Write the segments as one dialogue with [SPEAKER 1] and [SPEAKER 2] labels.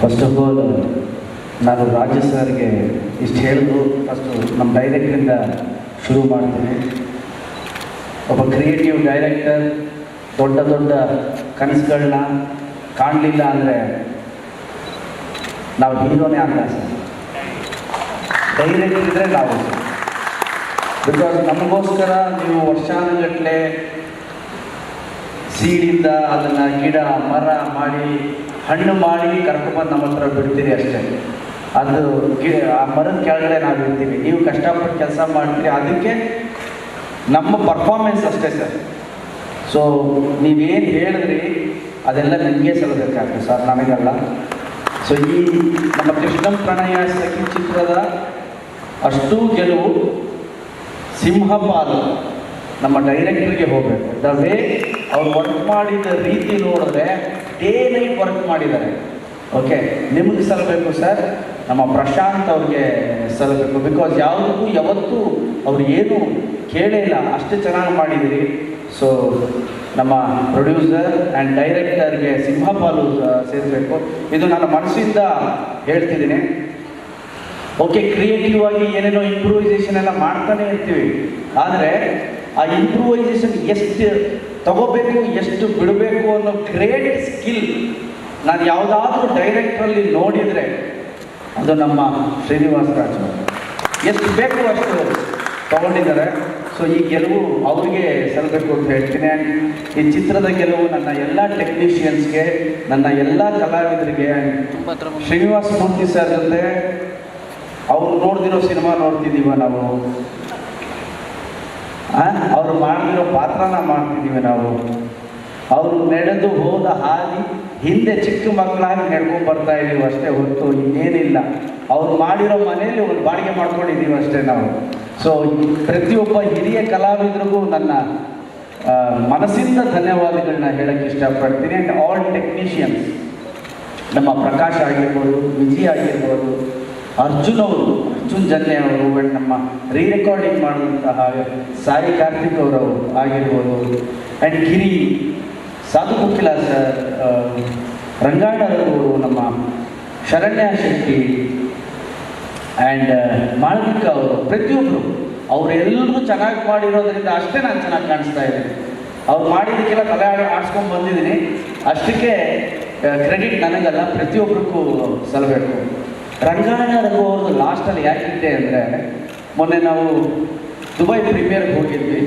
[SPEAKER 1] First of all ನಾನು ರಾಜ್ಯ ಸರ್ಗೆ ಇಷ್ಟು ಹೇಳಿದ್ರು ಫಸ್ಟು ನಮ್ಮ ಡೈರೆಕ್ಟ್ರಿಂದ ಶುರು ಮಾಡ್ತೀನಿ. ಒಬ್ಬ ಕ್ರಿಯೇಟಿವ್ ಡೈರೆಕ್ಟರ್ ದೊಡ್ಡ ದೊಡ್ಡ ಕನಸುಗಳನ್ನ ಕಾಣಲಿಲ್ಲ ಅಂದರೆ ನಾವು ಹೀರೋನೇ ಆಗಲ್ಲ ಇದ್ದರೆ ನಾವು ಬಿಕಾಸ್ ನಮಗೋಸ್ಕರ ನೀವು ವರ್ಷಾನುಗಟ್ಟಲೆ ಸೀಡಿಂದ ಅದನ್ನು ಗಿಡ, ಮರ ಮಾಡಿ, ಹಣ್ಣು ಮಾಡಿ ಕರ್ಕೊಂಬಂದು ನಮ್ಮ ಹತ್ರ ಬಿಡ್ತೀರಿ ಅಷ್ಟೇ. ಅದು ಗಿ, ಆ ಮರದ ಕೆಳಗಡೆ ನಾವು ಇರ್ತೀವಿ. ನೀವು ಕಷ್ಟಪಟ್ಟು ಕೆಲಸ ಮಾಡ್ತೀರಿ. ಅದಕ್ಕೆ ನಮ್ಮ ಪರ್ಫಾರ್ಮೆನ್ಸ್ ಅಷ್ಟೇ ಸರ್. ಸೊ ನೀವೇನು ಹೇಳಿದ್ರಿ, ಅದೆಲ್ಲ ನಿಮಗೆ ಸಲ್ಲಬೇಕಾಗ್ತದೆ ಸರ್, ನನಗಲ್ಲ. ಸೊ ಈ ನಮ್ಮ ಕೃಷ್ಣಂ ಪ್ರಣಯ ಸಖಿ ಚಿತ್ರದ ಅಷ್ಟೂ ಗೆಲುವು ಸಿಂಹಪಾಲು ನಮ್ಮ ಡೈರೆಕ್ಟರ್ಗೆ ಹೋಗಬೇಕು. ದ ವೇ ಅವ್ರು ವರ್ಕ್ ಮಾಡಿದ ರೀತಿ ನೋಡಿದ್ರೆ ಡೇ ನೈಟ್ ವರ್ಕ್ ಮಾಡಿದ್ದಾರೆ. ಓಕೆ ನಿಮಗೆ ಸಲ್ಲಬೇಕು ಸರ್ ನಮ್ಮ ಪ್ರಶಾಂತ್ ಅವ್ರಿಗೆ ಸಲ್ಲಬೇಕು ಬಿಕಾಸ್ ಯಾವುದಕ್ಕೂ ಯಾವತ್ತೂ ಅವ್ರು ಏನು ಕೇಳೇ ಇಲ್ಲ. ಅಷ್ಟು ಚೆನ್ನಾಗಿ ಮಾಡಿದ್ದೀರಿ. ಸೊ ನಮ್ಮ ಪ್ರೊಡ್ಯೂಸರ್ ಆ್ಯಂಡ್ ಡೈರೆಕ್ಟರ್ಗೆ ಸಿಂಹಪಾಲು ಸೇರಿಸಬೇಕು ಇದು ನನ್ನ ಮನಸ್ಸಿಂದ ಹೇಳ್ತಿದ್ದೀನಿ. ಓಕೆ ಕ್ರಿಯೇಟಿವ್ ಆಗಿ ಏನೇನೋ ಇಂಪ್ರೂವೈಸೇಷನ್ ಎಲ್ಲ ಮಾಡ್ತಾನೆ ಇರ್ತೀವಿ. ಆದರೆ ಆ ಇಂಪ್ರೂವೈಸೇಷನ್ ಎಷ್ಟು ತಗೋಬೇಕು ಎಷ್ಟು ಬಿಡಬೇಕು ಅನ್ನೋ ಗ್ರೇಟ್ ಸ್ಕಿಲ್ ನಾನು ಯಾವುದಾದ್ರೂ ಡೈರೆಕ್ಟ್ರಲ್ಲಿ ನೋಡಿದರೆ ಅದು ನಮ್ಮ ಶ್ರೀನಿವಾಸ ರಾಜ್ ಎಷ್ಟು ಬೇಕು ಅಷ್ಟು ತಗೊಂಡಿದ್ದಾರೆ. ಸೊ ಈ ಗೆಲುವು ಅವ್ರಿಗೆ ಸಲ್ಲಬೇಕು ಅಂತ ಹೇಳ್ತೀನಿ. ಈ ಚಿತ್ರದ ಗೆಲುವು ನನ್ನ ಎಲ್ಲ ಟೆಕ್ನಿಷಿಯನ್ಸ್ಗೆ ನನ್ನ ಎಲ್ಲ ಕಲಾವಿದರಿಗೆ ಶ್ರೀನಿವಾಸ ಮೂರ್ತಿ ಸರ್ ಜೊತೆ ಅವ್ರು ನೋಡ್ತಿರೋ ಸಿನಿಮಾ ನೋಡ್ತಿದ್ದೀವ ನಾವು. ಅವರು ಮಾಡಿರೋ ಪಾತ್ರನ ಮಾಡ್ತಿದ್ದೀವಿ ನಾವು. ಅವರು ನಡೆದು ಹೋದ ಹಾದಿ ಹಿಂದೆ ಚಿಕ್ಕ ಮಕ್ಕಳಾಗಿ ನಡ್ಕೊಂಡು ಬರ್ತಾ ಇದ್ದೀವಿ ಅಷ್ಟೇ ಹೊರತು ಇನ್ನೇನಿಲ್ಲ. ಅವ್ರು ಮಾಡಿರೋ ಮನೆಯಲ್ಲಿ ಒಂದು ಬಾಡಿಗೆ ಮಾಡ್ಕೊಂಡಿದ್ದೀವಿ ಅಷ್ಟೇ ನಾವು. ಸೊ ಪ್ರತಿಯೊಬ್ಬ ಹಿರಿಯ ಕಲಾವಿದರಿಗೂ ನನ್ನ ಮನಸ್ಸಿಂದ ಧನ್ಯವಾದಗಳನ್ನ ಹೇಳಕ್ಕೆ ಇಷ್ಟಪಡ್ತೀನಿ. ಆ್ಯಂಡ್ ಆಲ್ ಟೆಕ್ನಿಷಿಯನ್ಸ್ ನಮ್ಮ ಪ್ರಕಾಶ್ ಆಗಿರ್ಬೋದು ವಿಜಯ್ ಆಗಿರ್ಬೋದು, ಅರ್ಜುನ್ ಅವರು ಜನ್ಯ ಅವರು ನಮ್ಮ ರೀ ರೆಕಾರ್ಡಿಂಗ್ ಮಾಡುವಂತಹ ಸಾಯಿ ಕಾರ್ತಿಕ್ ಅವರು ಆಗಿರ್ಬೋದು. ಆ್ಯಂಡ್ ಗಿರಿ ಸಾಧು ಕುಕ್ಕಿಲ ಸರ್ ಅವರು ನಮ್ಮ ಶರಣ್ಯ ಶೆಟ್ಟಿ ಆ್ಯಂಡ್ ಮಾಳವಿಕ ಅವರು ಪ್ರತಿಯೊಬ್ಬರು ಅವರೆಲ್ಲರೂ ಚೆನ್ನಾಗಿ ಮಾಡಿರೋದರಿಂದ ಅಷ್ಟೇ ನಾನು ಚೆನ್ನಾಗಿ ಕಾಣಿಸ್ತಾ ಇದ್ದೀನಿ. ಅವ್ರು ಮಾಡಿದ್ದಕ್ಕೆಲ್ಲ ತಲೆ ಆಡ್ಸ್ಕೊಂಡು ಬಂದಿದ್ದೀನಿ. ಅಷ್ಟಕ್ಕೆ ಕ್ರೆಡಿಟ್ ನನಗಲ್ಲ ಪ್ರತಿಯೊಬ್ಬರಿಗೂ ಸಲ್ಲಬೇಕು ರಂಗಾಯಣ ರಘು ಅವ್ರದ್ದು ಲಾಸ್ಟಲ್ಲಿ ಯಾಕಿದ್ದೆ ಅಂದರೆ, ಮೊನ್ನೆ ನಾವು ದುಬೈ ಪ್ರೀಮಿಯರ್ಗೆ ಹೋಗಿದ್ವಿ.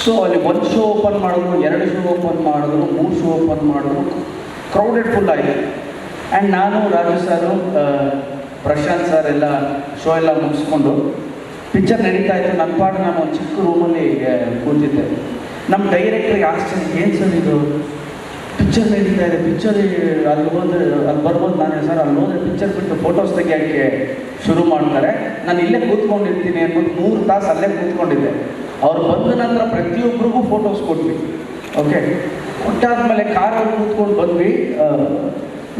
[SPEAKER 1] ಸೊ ಅಲ್ಲಿ ಒಂದು ಶೋ ಓಪನ್ ಮಾಡಿದ್ರು, ಎರಡು ಶೋ ಓಪನ್ ಮಾಡಿದ್ರು, ಮೂರು ಶೋ ಓಪನ್ ಮಾಡಿದ್ರು. ಕ್ರೌಡೆಡ್ ಫುಲ್ ಆಯಿತು ಆ್ಯಂಡ್ ನಾನು, ರಾಜು ಸಾರು ಪ್ರಶಾಂತ್ ಸರ್ ಎಲ್ಲ ಶೋ ಎಲ್ಲ ಮುಗಿಸ್ಕೊಂಡು ಪಿಕ್ಚರ್ ನಡೀತಾ ಇತ್ತು. ನನ್ನ ಪಾಡು ನಾನು ಒಂದು ಚಿಕ್ಕ ರೂಮಲ್ಲಿ ಕೂತಿದ್ದೆ. ನಮ್ಮ ಡೈರೆಕ್ಟ್ರಿಗೆ ಆಶ್ಚರ್ಯ, ಏನು ಸರ್ ಇದು? ಪಿಕ್ಚರ್ ನಡೀತಾ ಇದೆ ಪಿಕ್ಚರ್ ಅಲ್ಲಿ ಹೋದ್ರೆ, ಅಲ್ಲಿ ಬರ್ಬೋದು ನಾನು ಸರ್. ಅಲ್ಲಿ ಹೋದ್ರೆ ಪಿಕ್ಚರ್ ಬಿಟ್ಟು ಫೋಟೋಸ್ ತೆಗಿಯೋಕ್ಕೆ ಶುರು ಮಾಡ್ತಾರೆ. ನಾನು ಇಲ್ಲೇ ಕೂತ್ಕೊಂಡಿರ್ತೀನಿ ಅಂದ್ಬಿಟ್ಟು ಮೂರು ತಾಸು ಅಲ್ಲೇ ಕೂತ್ಕೊಂಡಿದ್ದೆ. ಅವ್ರು ಬಂದ ನಂತರ ಪ್ರತಿಯೊಬ್ಬರಿಗೂ ಫೋಟೋಸ್ ಕೊಟ್ವಿ. ಓಕೆ ಕೊಟ್ಟಾದ್ಮೇಲೆ ಕಾರಲ್ಲಿ ಕೂತ್ಕೊಂಡು ಬಂದ್ವಿ.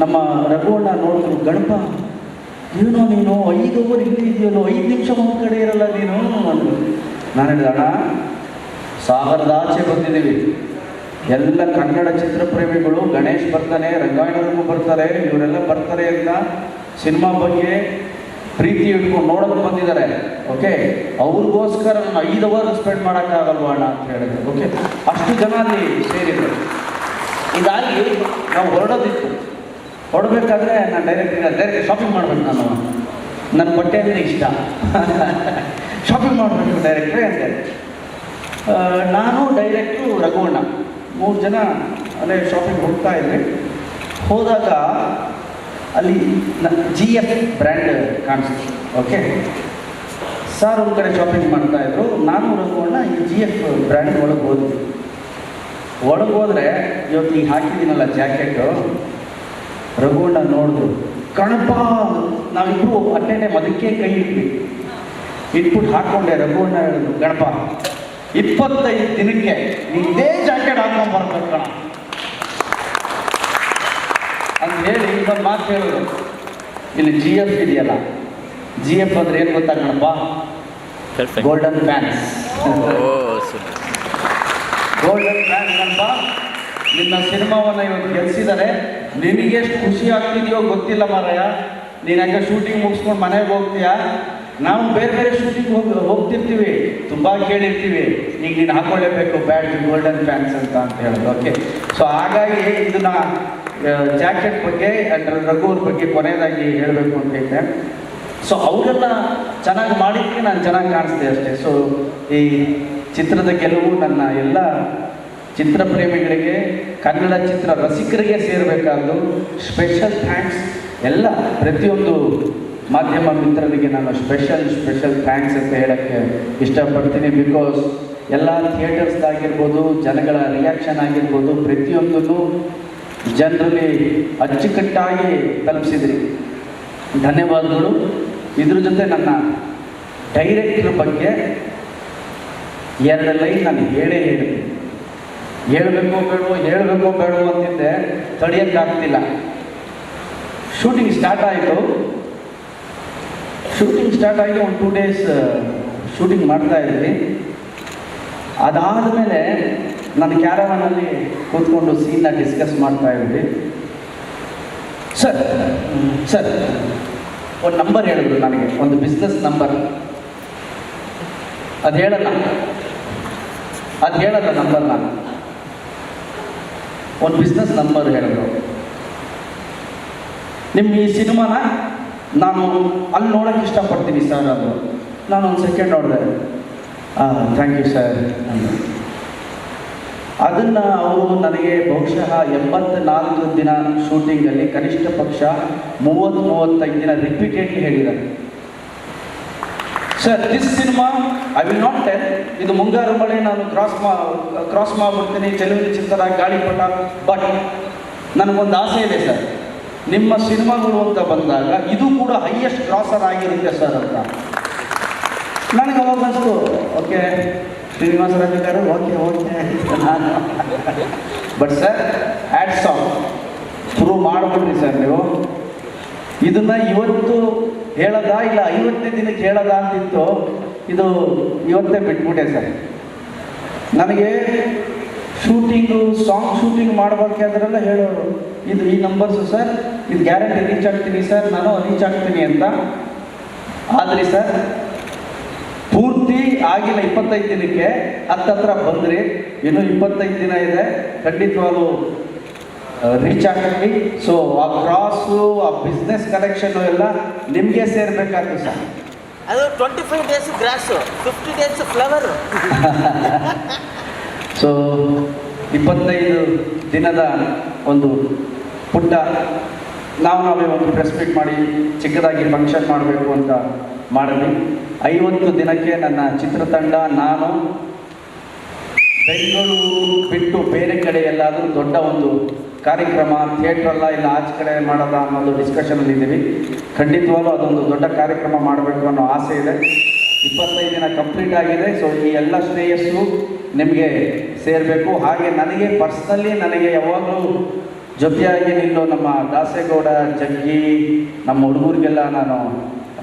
[SPEAKER 1] ನಮ್ಮ ರಘುವಣ್ಣ ನೋಡಿದ್ರು ಗಣಪ, ಏನೋ ನೀನು, ಐದು ಓವರ್ ಇಲ್ಲಿ ಐದು ನಿಮಿಷ ಒಂದು ಕಡೆ ಇರಲ್ಲ ನೀನು? ಅಂದ್ರು ನಾನು ಹೇಳಿದಣ್ಣ ಸಾಗರದ ಸಾಗರದಾಚೆ ಬಂದಿದ್ದೀವಿ. ಎಲ್ಲ ಕನ್ನಡ ಚಿತ್ರಪ್ರೇಮಿಗಳು, ಗಣೇಶ್ ಬರ್ತಾನೆ ರಂಗಾಯಣರು ಬರ್ತಾರೆ, ಇವರೆಲ್ಲ ಬರ್ತಾರೆ ಅಂತ ಸಿನಿಮಾ ಬಗ್ಗೆ ಪ್ರೀತಿ ಇಟ್ಕೊಂಡು ನೋಡೋಕೆ ಬಂದಿದ್ದಾರೆ. ಓಕೆ ಅವ್ರಿಗೋಸ್ಕರ ನಾನು ಐದು ಅವರ್ ಸ್ಪೆಂಡ್ ಮಾಡೋಕ್ಕಾಗಲ್ವಾ ಅಣ್ಣ ಅಂತ ಹೇಳಿದ್ರು. ಓಕೆ ಅಷ್ಟು ಜನ ಅಲ್ಲಿ ಸೇರಿದ್ರು. ಇದಾಗಿ ನಾವು ಹೊರಡೋದಿತ್ತು. ಹೊರಡಬೇಕಾದ್ರೆ ನಾನು ಡೈರೆಕ್ಟ್ ಡೈರೆಕ್ಟ್ ಶಾಪಿಂಗ್ ಮಾಡ್ಬೇಕು ನಾನು. ನನ್ನ ಬಟ್ಟೆ ಅಂದರೆ ಇಷ್ಟ. ಶಾಪಿಂಗ್ ಮಾಡಬೇಕು ಡೈರೆಕ್ಟ್ರೆ ಅಂತ ನಾನು ಡೈರೆಕ್ಟು ರಘುವಣ್ಣ. ಮೂರು ಜನ ಅಲ್ಲೇ ಶಾಪಿಂಗ್ ಹೋಗ್ತಾ ಇದ್ವಿ. ಹೋದಾಗ ಅಲ್ಲಿ ಜಿ ಎಫ್ ಬ್ರ್ಯಾಂಡ್ ಕಾಣಿಸ್ತು. ಓಕೆ ಸರ್ ಒಂದು ಕಡೆ ಶಾಪಿಂಗ್ ಮಾಡ್ತಾಯಿದ್ರು ನಾನು ರಘುವಣ್ಣ ಈ ಜಿ ಎಫ್ ಬ್ರ್ಯಾಂಡ್ ಒಳಗೆ ಹೋದ್ವಿ. ಒಳಗೆ ಹೋದರೆ ಇವತ್ತು ಈಗ ಹಾಕಿದ್ದೀನಲ್ಲ ಜಾಕೆಟು ರಘುವಣ್ಣ ನೋಡಿದ್ರು. ಕಣಪ ನಾವಿಬ್ಬರು ಅಟ್ಟೆ ಟೈಮ್ ಅದಕ್ಕೆ ಕೈ ಇಟ್ವಿ. ಇಟ್ಬಿಟ್ಟು ಹಾಕ್ಕೊಂಡೆ ರಘುವಣ್ಣ ಹೇಳಿದ್ರು ಗಣಪ ಇಪ್ಪತ್ತೈದು ದಿನಕ್ಕೆ ಇದೇ ಜಾಕೆಟ್ ಹಾಕೊಂಡು ಬರ್ಬೇಕು ಕಣ. ಅಂತ ಹೇಳಿ ಇನ್ನೊಂದು ಮಾತು ಹೇಳಿದ್ರು ಇಲ್ಲಿ ಜಿ ಎಫ್ ಇದೆಯಲ್ಲ? ಜಿ ಎಫ್ ಅಂದ್ರೆ ಏನು ಗೊತ್ತಾ
[SPEAKER 2] ಕಣಪ್ಪ?
[SPEAKER 1] Golden fans. ಗೋಲ್ಡನ್ ಫ್ಯಾನ್ಸ್ ಅಂತ ನಿನ್ನ ಸಿನಿಮಾವನ್ನು ಇವತ್ತು ಗೆಲ್ಸಿದ್ದಾರೆ ನಿನಗೆ ಎಷ್ಟು ಖುಷಿ ಆಗ್ತಿದೆಯೋ ಗೊತ್ತಿಲ್ಲ ಮಾರಾಯ. ನೀನು ಹಂಗೆ ಶೂಟಿಂಗ್ ಮುಗಿಸ್ಕೊಂಡು ಮನೆಗೆ ಹೋಗ್ತೀಯಾ? ನಾವು ಬೇರೆ ಬೇರೆ ಶೂಟಿಂಗ್ ಹೋಗಿ, ಹೋಗ್ತಿರ್ತೀವಿ. ತುಂಬ ಕೇಳಿರ್ತೀವಿ. ಈಗ ನೀನು ಹಾಕೊಳ್ಳೇಬೇಕು, ಬ್ಯಾಡ್ ಗೋಲ್ಡನ್ ಫ್ಯಾನ್ಸ್ ಅಂತ ಅಂತ ಹೇಳೋದು. ಓಕೆ ಸೊ ಹಾಗಾಗಿ ಇದನ್ನ ಜಾಕೆಟ್ ಬಗ್ಗೆ ಆ್ಯಂಡ್ ರಘುವ್ರ ಬಗ್ಗೆ ಕೊನೆಯದಾಗಿ ಹೇಳಬೇಕು ಅಂತ ಇದ್ದೆ. ಸೊ ಅವರೆಲ್ಲ ಚೆನ್ನಾಗಿ ಮಾಡಿದ್ದಕ್ಕೆ ನಾನು ಚೆನ್ನಾಗಿ ಕಾಣಿಸ್ದೆ ಅಷ್ಟೇ. ಸೊ ಈ ಚಿತ್ರದ ಗೆಲುವು ನನ್ನ ಎಲ್ಲ ಚಿತ್ರಪ್ರೇಮಿಗಳಿಗೆ ಕನ್ನಡ ಚಿತ್ರ ರಸಿಕರಿಗೆ ಸೇರಬೇಕಾದ್ದು ಸ್ಪೆಷಲ್ ಥ್ಯಾಂಕ್ಸ್ ಎಲ್ಲ ಪ್ರತಿಯೊಂದು ಮಾಧ್ಯಮ ಮಿತ್ರರಿಗೆ ನಾನು ಸ್ಪೆಷಲ್ ಸ್ಪೆಷಲ್ ಥ್ಯಾಂಕ್ಸ್ ಅಂತ ಹೇಳೋಕ್ಕೆ ಇಷ್ಟಪಡ್ತೀನಿ. ಬಿಕಾಸ್ ಎಲ್ಲ ಥಿಯೇಟರ್ಸ್ದಾಗಿರ್ಬೋದು ಜನಗಳ ರಿಯಾಕ್ಷನ್ ಆಗಿರ್ಬೋದು, ಪ್ರತಿಯೊಂದನ್ನು ಜನರಲ್ಲಿ ಅಚ್ಚುಕಟ್ಟಾಗಿ ತಲುಪಿಸಿದ್ರಿ. ಧನ್ಯವಾದಗಳು. ಇದ್ರ ಜೊತೆ ನನ್ನ ಡೈರೆಕ್ಟ್ರ್ ಬಗ್ಗೆ ಎರಡು ಲೈನ್ ನಾನು ಹೇಳೇ ಹೇಳ್ತೀನಿ ಹೇಳಬೇಕು ಬೇಡವೋ ಹೇಳಬೇಕು ಬೇಡವೋ ಅಂತಿದ್ದೆ, ತಡೆಯೋಕ್ಕಾಗ್ತಿಲ್ಲ. ಶೂಟಿಂಗ್ ಸ್ಟಾರ್ಟ್ ಆಯಿತು. ಶೂಟಿಂಗ್ ಸ್ಟಾರ್ಟ್ ಆಗಿ ಒಂದು ಟೂ ಡೇಸ್ ಶೂಟಿಂಗ್ ಮಾಡ್ತಾ ಇದ್ವಿ. ಅದಾದಮೇಲೆ ನಾನು ಕ್ಯಾರವನಲ್ಲಿ ಕೂತ್ಕೊಂಡು ಸೀನ್ನ ಡಿಸ್ಕಸ್ ಮಾಡ್ತಾ ಇದ್ವಿ. ಸರ್ ಸರ್ ಒಂದು ನಂಬರ್ ಹೇಳಿದ್ರು ನನಗೆ ಒಂದು ಬಿಸ್ನೆಸ್ ನಂಬರ್ ಅದು ಹೇಳಲ್ಲ. ಅದು ಹೇಳಲ್ಲ ನಂಬರ್ ನಾನು ಒಂದು ಬಿಸ್ನೆಸ್ ನಂಬರ್ ಹೇಳಿದ್ರು. ನಿಮ್ಮ ಈ ಸಿನಿಮಾನ ನಾನು ಅಲ್ಲಿ ನೋಡೋಕ್ಕೆ ಇಷ್ಟಪಡ್ತೀನಿ ಸರ್ ಅದು. ನಾನು ಒಂದು ಸೆಕೆಂಡ್ ನೋಡಿದೆ. ಥ್ಯಾಂಕ್ ಯು ಸರ್ ಅಂದೆ. ಅದನ್ನು ಅವರು ನನಗೆ ಬಹುಶಃ ಎಂಬತ್ನಾಲ್ಕು ದಿನ ಶೂಟಿಂಗಲ್ಲಿ ಕನಿಷ್ಠ ಪಕ್ಷ ಮೂವತ್ತು, ಮೂವತ್ತೈದು ದಿನ ರಿಪೀಟೆಡ್ಲಿ ಹೇಳಿದ್ದಾರೆ. Sir this cinema I will not tell ಇದು ಮುಂಗಾರು ಮಳೆ, ನಾನು ಕ್ರಾಸ್ ಮಾ ಕ್ರಾಸ್ ಮಾಡ್ಬಿಡ್ತೀನಿ. ಚೆಲುವಿನ ಚಿತ್ರ ಗಾಳಿಪಟ ಬಟ್ ನನಗೊಂದು ಆಸೆ ಇದೆ ಸರ್ ನಿಮ್ಮ ಸಿನಿಮಾಗಳು ಅಂತ ಬಂದಾಗ ಇದು ಕೂಡ ಹೈಯೆಸ್ಟ್ ಕ್ರಾಸರ್ ಆಗಿರುತ್ತೆ ಸರ್ ಅಂತ. ನನಗೆ ಅವಾಗ ಅನಿಸ್ತು okay Srinivasa Raju okay okay ನಾನು. But sir add song prove ಮಾಡಿಬಿಡ್ರಿ sir ನೀವು. ಇದನ್ನ ಇವತ್ತು ಹೇಳದ ಇಲ್ಲ ಐವತ್ತನೇ ದಿನಕ್ಕೆ ಹೇಳದ ಅಂತಿತ್ತು, ಇದು ಇವತ್ತೇ ಬಿಟ್ಬಿಟ್ಟೆ ಸರ್ ನನಗೆ ಶೂಟಿಂಗು ಸಾಂಗ್ ಶೂಟಿಂಗ್ ಮಾಡಬೇಕಾದ್ರೆಲ್ಲ ಹೇಳೋರು. ಇದು ಈ ನಂಬರ್ಸು ಸರ್ ಇದು ಗ್ಯಾರಂಟಿ ರೀಚ್ ಆಗ್ತೀನಿ ಸರ್ ನಾನು ರೀಚ್ ಆಗ್ತೀನಿ ಅಂತ. ಆದ್ರಿ ಸರ್ ಪೂರ್ತಿ ಆಗಿಲ್ಲ ಇಪ್ಪತ್ತೈದು ದಿನಕ್ಕೆ. ಹತ್ತತ್ರ ಬಂದ್ರಿ ಇನ್ನೂ ಇಪ್ಪತ್ತೈದು ದಿನ ಇದೆ. ಖಂಡಿತವಾಗೂ ರೀಚ್ ಆಗ್ತೀನಿ. ಸೊ ಆ ಕ್ರಾಸು ಆ ಬಿಸ್ನೆಸ್ ಕನೆಕ್ಷನ್ ಎಲ್ಲ ನಿಮಗೆ ಸೇರ್ಬೇಕಾಗ್ತದೆ ಸರ್.
[SPEAKER 3] ಅದು twenty five days grass fifty days flower
[SPEAKER 1] so ಇಪ್ಪತ್ತೈದು ದಿನದ ಒಂದು ಪುಟ್ಟ ನಾವು ನಾವೇ ಒಂದು ಪ್ರೆಸ್ ಮಾಡಿ ಚಿಕ್ಕದಾಗಿ ಫಂಕ್ಷನ್ ಮಾಡಬೇಕು ಅಂತ ಮಾಡಲಿ. ಐವತ್ತು ದಿನಕ್ಕೆ ನನ್ನ ಚಿತ್ರತಂಡ ನಾನು ಬೆಂಗಳೂರು ಬಿಟ್ಟು ಬೇರೆ ಕಡೆ ಎಲ್ಲಾದರೂ ದೊಡ್ಡ ಒಂದು ಕಾರ್ಯಕ್ರಮ ಥಿಯೇಟ್ರಲ್ಲ ಇಲ್ಲ ಆಚೆ ಕಡೆ ಮಾಡೋದ ಅನ್ನೋದು ಡಿಸ್ಕಷನಲ್ಲಿ ಇದ್ದೀವಿ. ಖಂಡಿತವಾಗ್ಲೂ ಅದೊಂದು ದೊಡ್ಡ ಕಾರ್ಯಕ್ರಮ ಮಾಡಬೇಕು ಅನ್ನೋ ಆಸೆ ಇದೆ. ಇಪ್ಪತ್ತೈದು ದಿನ ಕಂಪ್ಲೀಟ್ ಆಗಿದೆ. ಸೊ ಈ ಎಲ್ಲ ಶ್ರೇಯಸ್ಸು ನಿಮಗೆ ಸೇರಬೇಕು. ಹಾಗೆ ನನಗೆ ಪರ್ಸ್ನಲಿ ನನಗೆ ಯಾವಾಗಲೂ ಜೊತೆಯಾಗಿ ನಿಲ್ಲು ನಮ್ಮ ದಾಸೇಗೌಡ, ಜಗ್ಗಿ, ನಮ್ಮ ಹುಡುಗರಿಗೆಲ್ಲ ನಾನು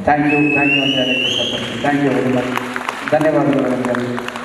[SPEAKER 1] ಥ್ಯಾಂಕ್ ಯು ಥ್ಯಾಂಕ್ ಯು ಅಂತ ಹೇಳಿ ಇಷ್ಟಪಡ್ತೀನಿ ಥ್ಯಾಂಕ್ ಯು ವೆರಿ ಧನ್ಯವಾದಗಳು.